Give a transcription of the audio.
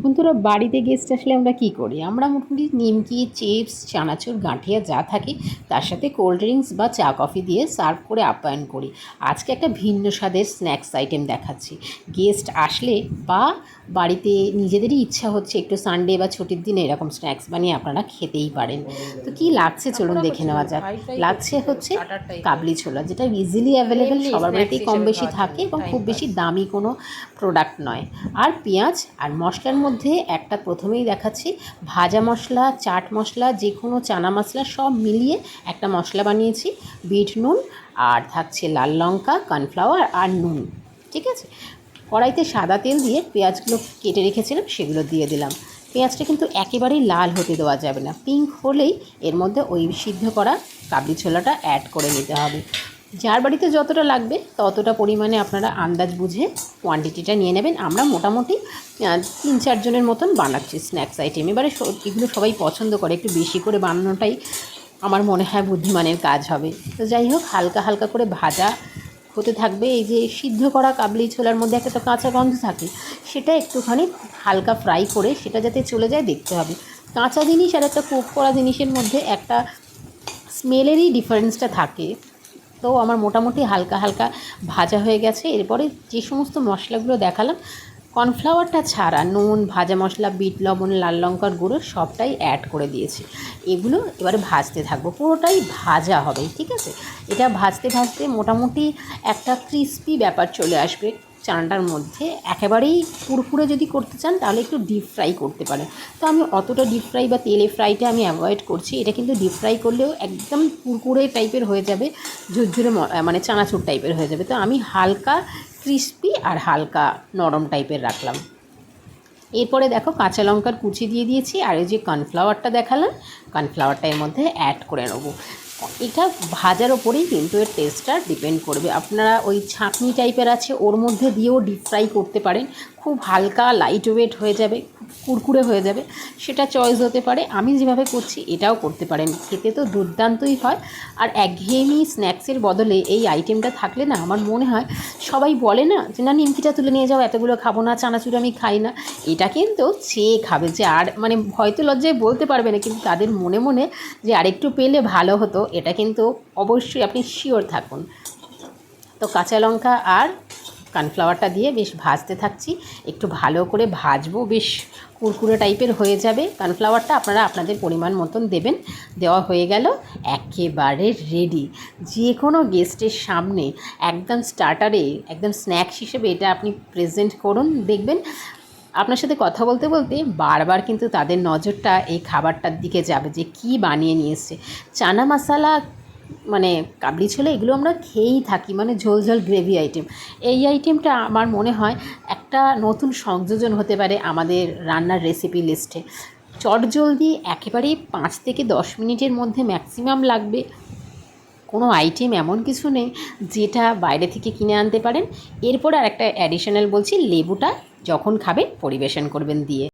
বন্ধুরা, বাড়িতে গেস্ট আসলে আমরা কি করি? আমরা মোটামুটি নিমকি, চিপস, চানাচুর, গাঁঠিয়া যা থাকে, তার সাথে কোল্ড ড্রিঙ্কস বা চা কফি দিয়ে সার্ভ করে আপ্যায়ন করি। আজকে একটা ভিন্ন স্বাদের স্ন্যাক্স আইটেম দেখাচ্ছি। গেস্ট আসলে বা বাড়িতে নিজেদেরই ইচ্ছা হচ্ছে একটু সানডে বা ছুটির দিনে এরকম স্ন্যাক্স বানিয়ে আপনারা খেতেই পারেন। তো কি লাগছে চলুন দেখে নেওয়া যাক। লাগছে হচ্ছে কাবলি ছোলা যেটা ইজিলি অ্যাভেলেবেল সবার বাড়িতেই কম বেশি থাকে এবং খুব বেশি দামি কোনো প্রোডাক্ট নয়। আর পেঁয়াজ আর মশলার মধ্যে একটা প্রথমেই দেখাচ্ছি। ভাজা মশলা চাট মশলা যে কোনো চানা মশলা সব মিলিয়ে একটা মশলা বানিয়েছি। বিট নুন আর থাকছে লাল লঙ্কা কর্নফ্লাওয়ার আর নুন ঠিক আছে? কড়াইতে সাদা তেল দিয়ে পেঁয়াজগুলো কেটে রেখেছিলাম, সেগুলো দিয়ে দিলাম। পেঁয়াজটা কিন্তু একেবারেই লাল হতে দেওয়া যাবে না। পিঙ্ক হলেই এর মধ্যে ওই সিদ্ধ করা কাবলি ছোলাটা অ্যাড করে নিতে হবে। যার বাড়িতে যতটা লাগবে ততটা পরিমাণে আপনারা আন্দাজ বুঝে কোয়ান্টিটিটা নিয়ে নেবেন। আমরা মোটামুটি তিন চারজনের মতন বানাচ্ছি স্ন্যাক্স আইটেম এবারে এগুলো সবাই পছন্দ করে। একটু বেশি করে বানানোটাই আমার মনে হয় বুদ্ধিমানের কাজ হবে। তো যাই হোক, হালকা হালকা করে ভাজা হতে থাকবে। এই যে সিদ্ধ করা কাবলি ছোলার মধ্যে একটা তো কাঁচা গন্ধ থাকে, সেটা একটুখানি হালকা ফ্রাই করে সেটা যাতে চলে যায় দেখতে হবে। কাঁচা জিনিস আর একটা কুক করা জিনিসের মধ্যে একটা স্মেলেরই ডিফারেন্সটা থাকে। তো আমার মোটামুটি হালকা হালকা ভাজা হয়ে গেছে। এরপরে যে সমস্ত মশলাগুলো দেখালাম কর্নফ্লাওয়ারটা ছাড়া নুন, ভাজা মশলা, বিট, লবণ, লাল লঙ্কার গুঁড়ো সবটাই অ্যাড করে দিয়েছি। এগুলো এবারে ভাজতে থাকব, পুরোটাই ভাজা হবে, ঠিক আছে? এটা ভাজতে ভাজতে মোটামুটি একটা ক্রিস্পি ব্যাপার চলে আসবে চানাটার মধ্যে। একেবারেই কুরকুরে যদি করতে চান, তাহলে একটু ডিপ ফ্রাই করতে পারেন। তো আমি অতটা ডিপ ফ্রাই বা তেলে ফ্রাইটা আমি অ্যাভয়েড করছি। এটা কিন্তু ডিপ ফ্রাই করলেও একদম কুরকুরে টাইপের হয়ে যাবে, ঝুরঝুরে মানে চানাচুর টাইপের হয়ে যাবে। তো আমি হালকা ক্রিস্পি আর হালকা নরম টাইপের রাখলাম। এরপরে দেখো কাঁচা লঙ্কার কুচি দিয়ে দিয়েছি আর এই যে কর্নফ্লাওয়ারটা দেখালাম, কর্নফ্লাওয়ারটা এর মধ্যে অ্যাড করে নেব। এটা ভাজার ওপরেই কিন্তু এর টেস্টটা ডিপেন্ড করবে। আপনারা ওই ছাঁকনি টাইপের আছে, ওর মধ্যে দিয়েও ডিপ ফ্রাই করতে পারেন। খুব হালকা লাইট ওয়েট হয়ে যাবে কুরকুরে হয়ে যাবে। সেটা চয়েস হতে পারে। আমি যেভাবে করছি, এটাও করতে পারেন। খেতে তো দুর্দান্তই হয়। আর একঘেয়েমি স্ন্যাক্সের বদলে এই আইটেমটা থাকলে না, আমার মনে হয় সবাই বলে না যে, না, নিমকিটা তুলে নিয়ে যাও, এতগুলো খাব না, চানাচুর আমি খাই না। এটা কিন্তু চেয়ে খাবে যে, আর মানে হয়তো লজ্জায় বলতে পারবে না, কিন্তু তাদের মনে মনে যে, আরেকটু পেলে ভালো হতো, এটা কিন্তু অবশ্যই আপনি শিওর থাকুন। তো কাঁচা লঙ্কা আর কর্নফ্লাওয়ারটা দিয়ে বেশ ভাজতে থাকছি। একটু ভালো করে ভাজবো, বেশ কুরকুরে টাইপের হয়ে যাবে। কর্নফ্লাওয়ারটা আপনারা আপনাদের পরিমাণ মতন দেবেন। দেওয়া হয়ে গেল, একেবারে রেডি যে কোনো গেস্টের সামনে একদম স্টার্টারে একদম স্ন্যাক্স হিসেবে এটা আপনি প্রেজেন্ট করুন, দেখবেন। আপনার সাথে কথা বলতে বলতে বারবার কিন্তু তাদের নজরটা এই খাবারটার দিকে যাবে যে কি বানিয়ে নিয়ে এসছে। চানা মশালা মানে কাবলি ছোলা এগুলো আমরা খেয়েই থাকি মানে ঝোল ঝোল গ্রেভি আইটেম এই আইটেমটা আমার মনে হয় একটা নতুন সংযোজন হতে পারে আমাদের রান্নার রেসিপি লিস্টে চটজলদি একেবারেই পাঁচ থেকে দশ মিনিটের মধ্যে ম্যাক্সিমাম লাগবে। কোনো আইটেম এমন কিছু নেই যেটা বাইরে থেকে কিনে আনতে পারেন। এরপর আর একটা অ্যাডিশনাল বলছি, লেবুটা যখন খাবেন পরিবেশন করবেন দিয়ে।